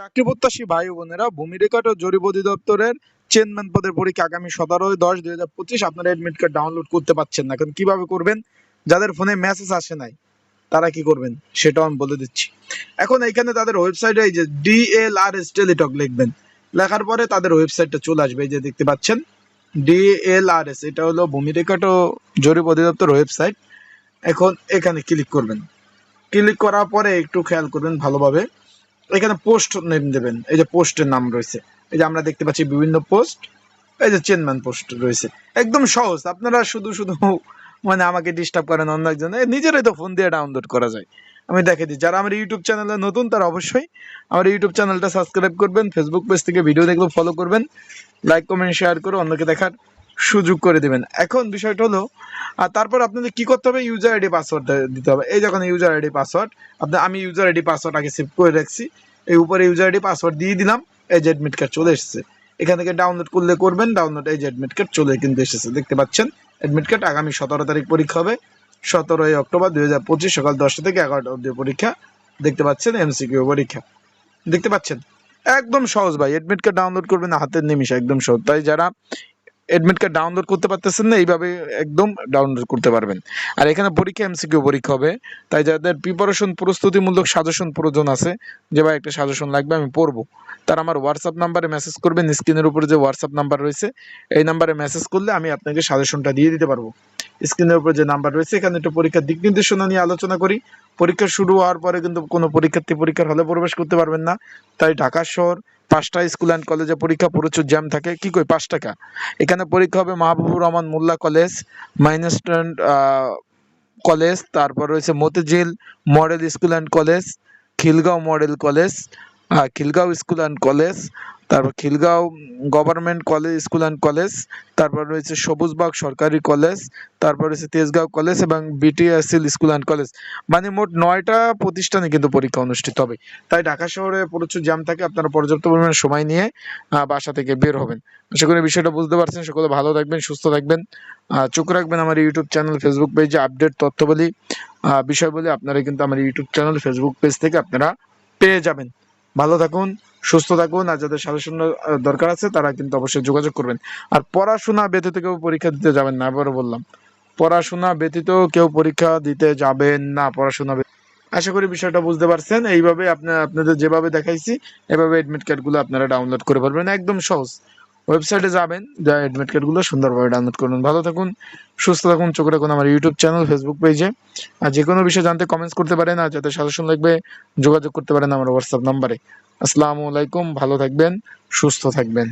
চাকরি প্রত্যাশী ভাই বোনেরা ভূমি রেকর্ড ও জরিপ অধিদপ্তরের চেয়ারম্যান পদের পরীক্ষা আগামী সতেরোই দশ দুই হাজার পঁচিশ আপনারা এডমিট কার্ড ডাউনলোড করতে পারছেন না। এখন কীভাবে করবেন? যাদের ফোনে মেসেজ আসে নাই, তারা কি করবেন? সেটাও আমি বলে দিচ্ছি। এখন এখানে তাদের ওয়েবসাইটে এই যে ডিএলআরএস টেলিটক লিখবেন। লেখার পরে তাদের ওয়েবসাইটটা চলে আসবে, এই যে দেখতে পাচ্ছেন। ডিএলআরএস এটা হলো ভূমি রেকর্ড ও জরিপ অধিদপ্তর ওয়েবসাইট এখন এখানে ক্লিক করবেন। ক্লিক করার পরে একটু খেয়াল করবেন ভালোভাবে। এখানে পোস্ট নেম দেবেন। এই যে পোস্টের নাম রয়েছে। এই যে আমরা দেখতে পাচ্ছি বিভিন্ন পোস্ট এই যে চেনম্যান পোস্ট রয়েছে। একদম সহজ। আপনারা শুধু শুধু মানে আমাকে ডিস্টার্ব করেন অন্য একজন, নিজেরাই তো ফোন দিয়ে ডাউনলোড করা যায়। আমি দেখে দিই। যারা আমার ইউটিউব চ্যানেলে নতুন, তারা অবশ্যই আমার ইউটিউব চ্যানেলটা সাবস্ক্রাইব করবেন। ফেসবুক পেজ থেকে ভিডিও দেখলে ফলো করবেন। লাইক কমেন্ট শেয়ার করে অন্যকে দেখার সুযোগ করে দেবেন। এখন বিষয়টা হলো আর তারপর আপনাদের কি করতে হবে? ইউজার আইডি পাসওয়ার্ড দিতে হবে। এই যখন ইউজার আইডি পাসওয়ার্ড আপনি, আমি ইউজার আইডি পাসওয়ার্ড আগে সেভ করে রাখছি। এই উপরে ইউজার আইডি পাসওয়ার্ড দিয়ে দিলাম। এই যে অ্যাডমিট কার্ড চলে এসেছে। এখান থেকে ডাউনলোড করলে করবেন। ডাউনলোড এই যে অ্যাডমিট কার্ড চলে কিন্তু এসেছে। দেখতে পাচ্ছেন? অ্যাডমিট কার্ড আগামী সতেরো তারিখ পরীক্ষা হবে। সতেরোই অক্টোবর দুই হাজার পঁচিশ সকাল দশটা থেকে এগারোটা অব্দি পরীক্ষা। দেখতে পাচ্ছেন? এমসিকিউ পরীক্ষা। দেখতে পাচ্ছেন? একদম সহজ ভাই। অ্যাডমিট কার্ড ডাউনলোড করবেন হাতের নিমিশে একদম সহজ। তাই যারা অ্যাডমিট কার্ড ডাউনলোড করতে পারতেছেন না, এইভাবে একদম ডাউনলোড করতে পারবেন। আর এখানে পরীক্ষা এমসিকিউ পরীক্ষা হবে, তাই যাদের প্রিপারেশন প্রস্তুতিমূলক সাজেশন প্রয়োজন আছে, যে ভাই একটা সাজেশন লাগবে আমি পড়ব। তার আমার হোয়াটসঅ্যাপ নাম্বারে মেসেজ করবেন স্ক্রিনের উপরে যে হোয়াটসঅ্যাপ নাম্বার রয়েছে, এই নাম্বারে মেসেজ করলে আমি আপনাকে সাজেশনটা দিয়ে দিতে পারব। স্ক্রিনের উপরে যে নাম্বার রয়েছে, এখানে একটু পরীক্ষার দিক নির্দেশনা নিয়ে আলোচনা করি। পরীক্ষা শুরু হওয়ার পরে কিন্তু কোনো পরীক্ষার্থী পরীক্ষার হলে প্রবেশ করতে পারবেন না। তাই ঢাকা শহর পাঁচটা স্কুল অ্যান্ড কলেজে পরীক্ষা, প্রচুর জ্যাম থাকে। কি কই, পাঁচ টাকা? এখানে পরীক্ষা হবে Mahbubur Rahman Mollah college minus college তারপর রয়েছে Motijheel model school and college Khilgaon model college Khilgaon school and college তারপর Khilgaon government college, school and college, তারপর রয়েছে সবুজবাগ সরকারি কলেজ, তারপর রয়েছে তেজগাঁও কলেজ এবং বিটিএসএল স্কুল অ্যান্ড কলেজ। মানে মোট নয়টা প্রতিষ্ঠানে কিন্তু পরীক্ষা অনুষ্ঠিত হবে। তাই ঢাকা শহরে প্রচুর জ্যাম থাকে, আপনারা পর্যাপ্ত পরিমাণে সময় নিয়ে বাসা থেকে বের হবেন। আশা করি বিষয়টা বুঝতে পারছেন। সকলে ভালো থাকবেন, সুস্থ থাকবেন। চোখ রাখবেন আমার ইউটিউব চ্যানেল ফেসবুক পেজে আপডেট তথ্য বলি বিষয় বিষয়বলী আপনারা কিন্তু আমার ইউটিউব চ্যানেল ফেসবুক পেজ থেকে আপনারা পেয়ে যাবেন। ভালো থাকুন, সুস্থ থাকুন, আর যাদের সাজেশন দরকার আছে, তারা কিন্তু অবশ্যই যোগাযোগ করবেন। আর পড়াশোনা ব্যতীত কেউ পরীক্ষা দিতে যাবেন না আবারও বললাম। পড়াশোনা ব্যতীত কেউ পরীক্ষা দিতে যাবেন না, পড়াশোনা আশা করি বিষয়টা বুঝতে পারছেন। এইভাবে আপনার আপনাদের যেভাবে দেখাইছি, এভাবে এডমিট কার্ডগুলো আপনারা ডাউনলোড করে পারবেন একদম সহজ। ওয়েবসাইটে যাবেন, যা অ্যাডমিট কার্ডগুলো সুন্দরভাবে ডাউনলোড করুন। ভালো থাকুন, সুস্থ থাকুন, চোখ রাখুন আমার ইউটিউব চ্যানেল ফেসবুক পেজে আর যে কোনো বিষয়ে জানতে কমেন্টস করতে পারেন, আর যাতে সাজেশন লাগবে, যোগাযোগ করতে পারেন আমার হোয়াটসঅ্যাপ নাম্বারে আসসালামু আলাইকুম, ভালো থাকবেন, সুস্থ থাকবেন।